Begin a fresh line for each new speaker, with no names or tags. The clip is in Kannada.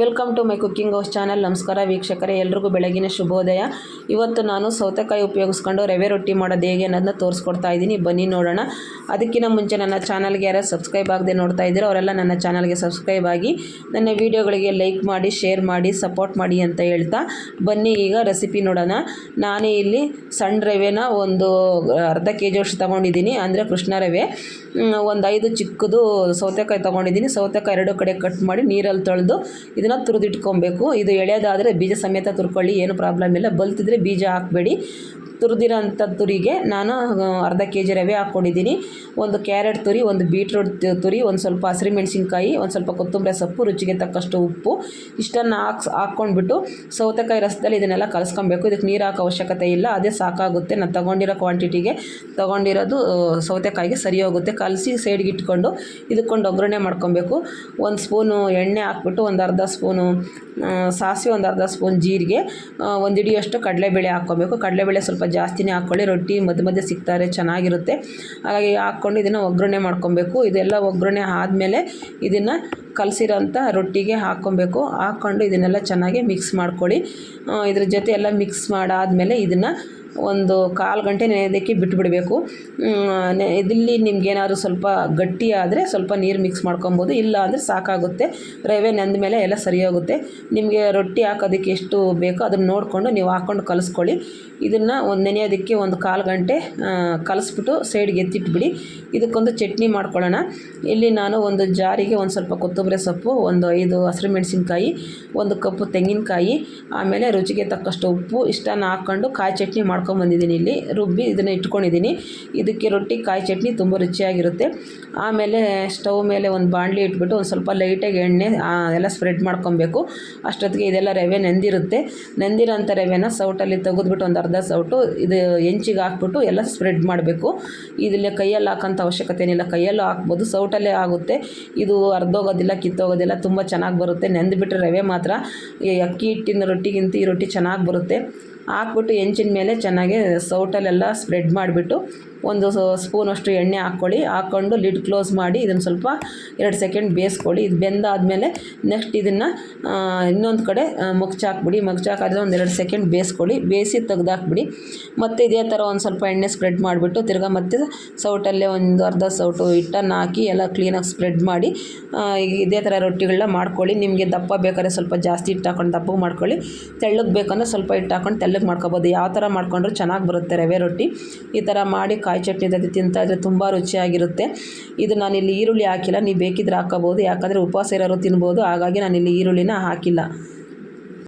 Welcome to my cooking house channel. ನಮಸ್ಕಾರ ವೀಕ್ಷಕರೇ, ಎಲ್ರಿಗೂ ಬೆಳಗಿನ ಶುಭೋದಯ. ಇವತ್ತು ನಾನು ಸೌತೆಕಾಯಿ ಉಪಯೋಗಿಸ್ಕೊಂಡು ರವೆ ರೊಟ್ಟಿ ಮಾಡೋದು ಹೇಗೆ ಅನ್ನೋದನ್ನ ತೋರಿಸ್ಕೊಡ್ತಾ ಇದ್ದೀನಿ. ಬನ್ನಿ ನೋಡೋಣ. ಅದಕ್ಕಿಂತ ಮುಂಚೆ ನನ್ನ ಚಾನಲ್ಗೆ ಯಾರು ಸಬ್ಸ್ಕ್ರೈಬ್ ಆಗದೆ ನೋಡ್ತಾ ಇದ್ದೀರೋ ಅವರೆಲ್ಲ ನನ್ನ ಚಾನಲ್ಗೆ ಸಬ್ಸ್ಕ್ರೈಬ್ ಆಗಿ ನನ್ನ ವೀಡಿಯೋಗಳಿಗೆ ಲೈಕ್ ಮಾಡಿ, ಶೇರ್ ಮಾಡಿ, ಸಪೋರ್ಟ್ ಮಾಡಿ ಅಂತ ಹೇಳ್ತಾ ಬನ್ನಿ ಈಗ ರೆಸಿಪಿ ನೋಡೋಣ. ನಾನೇ ಇಲ್ಲಿ ಸಣ್ಣ ರವೆನ ಒಂದು ಅರ್ಧ ಕೆ ಜಿ ಅಷ್ಟು ತೊಗೊಂಡಿದ್ದೀನಿ. ಅಂದರೆ ಕೃಷ್ಣ ರವೆ. ಒಂದು ಐದು ಚಿಕ್ಕದು ಸೌತೆಕಾಯಿ ತೊಗೊಂಡಿದ್ದೀನಿ. ಸೌತೆಕಾಯಿ ಎರಡು ಕಡೆ ಕಟ್ ಮಾಡಿ ನೀರಲ್ಲಿ ತೊಳೆದು ಇದನ್ನು ತುರಿದಿಟ್ಕೊಬೇಕು. ಇದು ಎಳೆಯೋದಾದರೆ ಬೀಜ ಸಮೇತ ತುರ್ಕೊಳ್ಳಿ ಏನು ಪ್ರಾಬ್ಲಮ್ ಇಲ್ಲ. ಬಲ್ತಿದ್ರೆ ಬೀಜ ಹಾಕಬೇಡಿ. ತುರಿದಿರೋಂಥ ತುರಿಗೆ ನಾನು ಅರ್ಧ ಕೆ ಜಿ ರವೆ ಹಾಕ್ಕೊಂಡಿದ್ದೀನಿ. ಒಂದು ಕ್ಯಾರೆಟ್ ತುರಿ, ಒಂದು ಬೀಟ್ರೂಟ್ ತುರಿ, ಒಂದು ಸ್ವಲ್ಪ ಹಸಿರು ಮೆಣಸಿನ್ಕಾಯಿ, ಒಂದು ಸ್ವಲ್ಪ ಕೊತ್ತಂಬರಿ ಸೊಪ್ಪು, ರುಚಿಗೆ ತಕ್ಕಷ್ಟು ಉಪ್ಪು. ಇಷ್ಟನ್ನು ಹಾಕ್ಸ್, ಹಾಕ್ಕೊಂಡ್ಬಿಟ್ಟು ಸೌತೆಕಾಯಿ ರಸದಲ್ಲಿ ಇದನ್ನೆಲ್ಲ ಕಲಸ್ಕೊಬೇಕು. ಇದಕ್ಕೆ ನೀರು ಹಾಕೋ ಅವಶ್ಯಕತೆ ಇಲ್ಲ. ಅದೇ ಸಾಕಾಗುತ್ತೆ. ನಾನು ತೊಗೊಂಡಿರೋ ಕ್ವಾಂಟಿಟಿಗೆ ತೊಗೊಂಡಿರೋದು ಸೌತೆಕಾಯಿಗೆ ಸರಿ ಹೋಗುತ್ತೆ. ಕಲಸಿ ಸೈಡ್ಗೆ ಇಟ್ಕೊಂಡು ಇದಕ್ಕೊಂಡು ಒಗ್ಗರಣೆ ಮಾಡ್ಕೊಬೇಕು. ಒಂದು ಸ್ಪೂನು ಎಣ್ಣೆ ಹಾಕ್ಬಿಟ್ಟು ಒಂದು ಅರ್ಧ ಸ್ಪೂನು ಸಾಸಿವೆ, ಒಂದು ಅರ್ಧ ಸ್ಪೂನ್ ಜೀರಿಗೆ ಒಂದು ಹಿಡಿಯಷ್ಟು ಕಡಲೆಬೇಳೆ ಹಾಕ್ಕೊಬೇಕು. ಕಡಲೆಬೇಳೆ ಸ್ವಲ್ಪ ಜಾಸ್ತಿನೇ ಹಾಕ್ಕೊಳ್ಳಿ, ರೊಟ್ಟಿ ಮಧ್ಯ ಮಧ್ಯೆ ಸಿಗ್ತಾರೆ, ಚೆನ್ನಾಗಿರುತ್ತೆ. ಹಾಗಾಗಿ ಹಾಕ್ಕೊಂಡು ಇದನ್ನು ಒಗ್ಗರಣೆ ಮಾಡ್ಕೊಬೇಕು. ಇದೆಲ್ಲ ಒಗ್ಗರಣೆ ಆದಮೇಲೆ ಇದನ್ನು ಕಲಸಿರೋಂಥ ರೊಟ್ಟಿಗೆ ಹಾಕ್ಕೊಬೇಕು. ಹಾಕ್ಕೊಂಡು ಇದನ್ನೆಲ್ಲ ಚೆನ್ನಾಗಿ ಮಿಕ್ಸ್ ಮಾಡ್ಕೊಳ್ಳಿ. ಇದ್ರ ಜೊತೆ ಎಲ್ಲ ಮಿಕ್ಸ್ ಮಾಡಾದಮೇಲೆ ಇದನ್ನು ಒಂದು ಕಾಲು ಗಂಟೆ ನೆನೆಯೋದಕ್ಕೆ ಬಿಟ್ಬಿಡಬೇಕು. ಇದಿಲ್ಲಿ ನಿಮ್ಗೇನಾದ್ರೂ ಸ್ವಲ್ಪ ಗಟ್ಟಿ ಆದರೆ ಸ್ವಲ್ಪ ನೀರು ಮಿಕ್ಸ್ ಮಾಡ್ಕೊಬೋದು ಇಲ್ಲ ಅಂದರೆ ಸಾಕಾಗುತ್ತೆ. ರವೆ ನೆಂದ ಮೇಲೆ ಎಲ್ಲ ಸರಿ ಹೋಗುತ್ತೆ ನಿಮಗೆ ರೊಟ್ಟಿ ಹಾಕೋದಕ್ಕೆ ಎಷ್ಟು ಬೇಕೋ ಅದನ್ನು ನೋಡಿಕೊಂಡು ನೀವು ಹಾಕ್ಕೊಂಡು ಕಲಿಸ್ಕೊಳ್ಳಿ. ಇದನ್ನು ಒಂದು ನೆನೆಯೋದಕ್ಕೆ ಒಂದು ಕಾಲು ಗಂಟೆ ಕಲಿಸ್ಬಿಟ್ಟು ಸೈಡ್ಗೆ ಎತ್ತಿಟ್ಬಿಡಿ. ಇದಕ್ಕೊಂದು ಚಟ್ನಿ ಮಾಡ್ಕೊಳ್ಳೋಣ. ಇಲ್ಲಿ ನಾನು ಒಂದು ಜಾರಿಗೆ ಒಂದು ಸ್ವಲ್ಪ ಕೊತ್ತಂಬರಿ ಸೊಪ್ಪು, ಒಂದು ಐದು ಹಸಿರು ಮೆಣಸಿನಕಾಯಿ, ಒಂದು ಕಪ್ಪು ತೆಂಗಿನಕಾಯಿ, ಆಮೇಲೆ ರುಚಿಗೆ ತಕ್ಕಷ್ಟು ಉಪ್ಪು, ಇಷ್ಟನ್ನು ಹಾಕ್ಕೊಂಡು ಕಾಯಿ ಚಟ್ನಿ ಮಾಡ್ಕೊಂಬಂದಿದ್ದೀನಿ ಇಲ್ಲಿ. ರುಬ್ಬಿ ಇದನ್ನು ಇಟ್ಕೊಂಡಿದ್ದೀನಿ. ಇದಕ್ಕೆ ರೊಟ್ಟಿ, ಕಾಯಿ ಚಟ್ನಿ ತುಂಬ ರುಚಿಯಾಗಿರುತ್ತೆ. ಆಮೇಲೆ ಸ್ಟವ್ ಮೇಲೆ ಒಂದು ಬಾಣಲಿ ಇಟ್ಬಿಟ್ಟು ಒಂದು ಸ್ವಲ್ಪ ಲೈಟಾಗಿ ಎಣ್ಣೆ ಎಲ್ಲ ಸ್ಪ್ರೆಡ್ ಮಾಡ್ಕೊಬೇಕು. ಅಷ್ಟೊತ್ತಿಗೆ ಇದೆಲ್ಲ ರವೆ ನೆಂದಿರುತ್ತೆ. ನೆಂದಿರೋಂಥ ರವೆನ ಸೌಟಲ್ಲಿ ತೆಗೆದ್ಬಿಟ್ಟು ಒಂದು ಅರ್ಧ ಸೌಟು, ಇದು ಹೆಂಚಿಗೆ ಹಾಕ್ಬಿಟ್ಟು ಎಲ್ಲ ಸ್ಪ್ರೆಡ್ ಮಾಡಬೇಕು. ಇದರಲ್ಲಿ ಕೈಯಲ್ಲಿ ಹಾಕೋಂಥ ಅವಶ್ಯಕತೆ ಏನಿಲ್ಲ. ಕೈಯಲ್ಲೂ ಹಾಕ್ಬೋದು. ಸೌಟಲ್ಲೇ ಆಗುತ್ತೆ. ಇದು ಅರ್ಧೋಗೋದಿಲ್ಲ, ಕಿತ್ತೋಗೋದಿಲ್ಲ. ತುಂಬ ಚೆನ್ನಾಗಿ ಬರುತ್ತೆ. ನೆಂದುಬಿಟ್ರೆ ರವೆ ಮಾತ್ರ. ಈ ಅಕ್ಕಿ ಹಿಟ್ಟಿನ ರೊಟ್ಟಿಗಿಂತ ಈ ರೊಟ್ಟಿ ಚೆನ್ನಾಗಿ ಬರುತ್ತೆ. ಹಾಕ್ಬಿಟ್ಟು ಹೆಂಚಿನ ಮೇಲೆ ಚೆನ್ನಾಗಿ ಸೌಟಲ್ಲೆಲ್ಲ ಸ್ಪ್ರೆಡ್ ಮಾಡಿಬಿಟ್ಟು ಒಂದು ಸ್ಪೂನಷ್ಟು ಎಣ್ಣೆ ಹಾಕ್ಕೊಳ್ಳಿ. ಹಾಕ್ಕೊಂಡು ಲಿಡ್ ಕ್ಲೋಸ್ ಮಾಡಿ ಇದನ್ನು ಸ್ವಲ್ಪ ಎರಡು ಸೆಕೆಂಡ್ ಬೇಯಿಸ್ಕೊಳ್ಳಿ. ಇದು ಬೆಂದಾದಮೇಲೆ ನೆಕ್ಸ್ಟ್ ಇದನ್ನು ಇನ್ನೊಂದು ಕಡೆ ಮುಗ್ಚಾಕ್ಬಿಡಿ ಮುಗ್ಚಾಕಾದ್ರೆ ಒಂದು ಎರಡು ಸೆಕೆಂಡ್ ಬೇಯಿಸ್ಕೊಳ್ಳಿ. ಬೇಯಿಸಿ ತೆಗ್ದಾಕ್ಬಿಡಿ. ಮತ್ತು ಇದೇ ಥರ ಒಂದು ಸ್ವಲ್ಪ ಎಣ್ಣೆ ಸ್ಪ್ರೆಡ್ ಮಾಡಿಬಿಟ್ಟು ತಿರ್ಗಾ ಮತ್ತೆ ಸೌಟಲ್ಲೇ ಒಂದು ಅರ್ಧ ಸೌಟು ಹಿಟ್ಟನ್ನು ಹಾಕಿ ಎಲ್ಲ ಕ್ಲೀನಾಗಿ ಸ್ಪ್ರೆಡ್ ಮಾಡಿ ಇದೇ ಥರ ರೊಟ್ಟಿಗಳನ್ನ ಮಾಡ್ಕೊಳ್ಳಿ. ನಿಮಗೆ ದಪ್ಪ ಬೇಕಾದ್ರೆ ಸ್ವಲ್ಪ ಜಾಸ್ತಿ ಹಿಟ್ಟು ಹಾಕೊಂಡು ದಪ್ಪಗೆ ಮಾಡ್ಕೊಳ್ಳಿ. ತೆಳ್ಳಗೆ ಬೇಕಂದ್ರೆ ಸ್ವಲ್ಪ ಹಿಟ್ಟು ಹಾಕೊಂಡು ತೆಳ್ಳಗೆ ಮಾಡ್ಕೊಬೋದು. ಯಾವ ಥರ ಮಾಡ್ಕೊಂಡ್ರೂ ಚೆನ್ನಾಗಿ ಬರುತ್ತೆ ರವೆ ರೊಟ್ಟಿ. ಈ ಥರ ಮಾಡಿ ಕಾಯಿ ಚಟ್ನಿ ಜೊತೆ ತಿಂತಾ ಇದ್ರೆ ತುಂಬ ರುಚಿಯಾಗಿರುತ್ತೆ. ಇದು ನಾನಿಲ್ಲಿ ಈರುಳ್ಳಿ ಹಾಕಿಲ್ಲ. ನೀವು ಬೇಕಿದ್ರೆ ಹಾಕೋಬೋದು ಯಾಕಂದರೆ ಉಪವಾಸ ಇರೋರು ತಿನ್ಬೋದು. ಹಾಗಾಗಿ ನಾನಿಲ್ಲಿ ಈರುಳ್ಳಿನ ಹಾಕಿಲ್ಲ.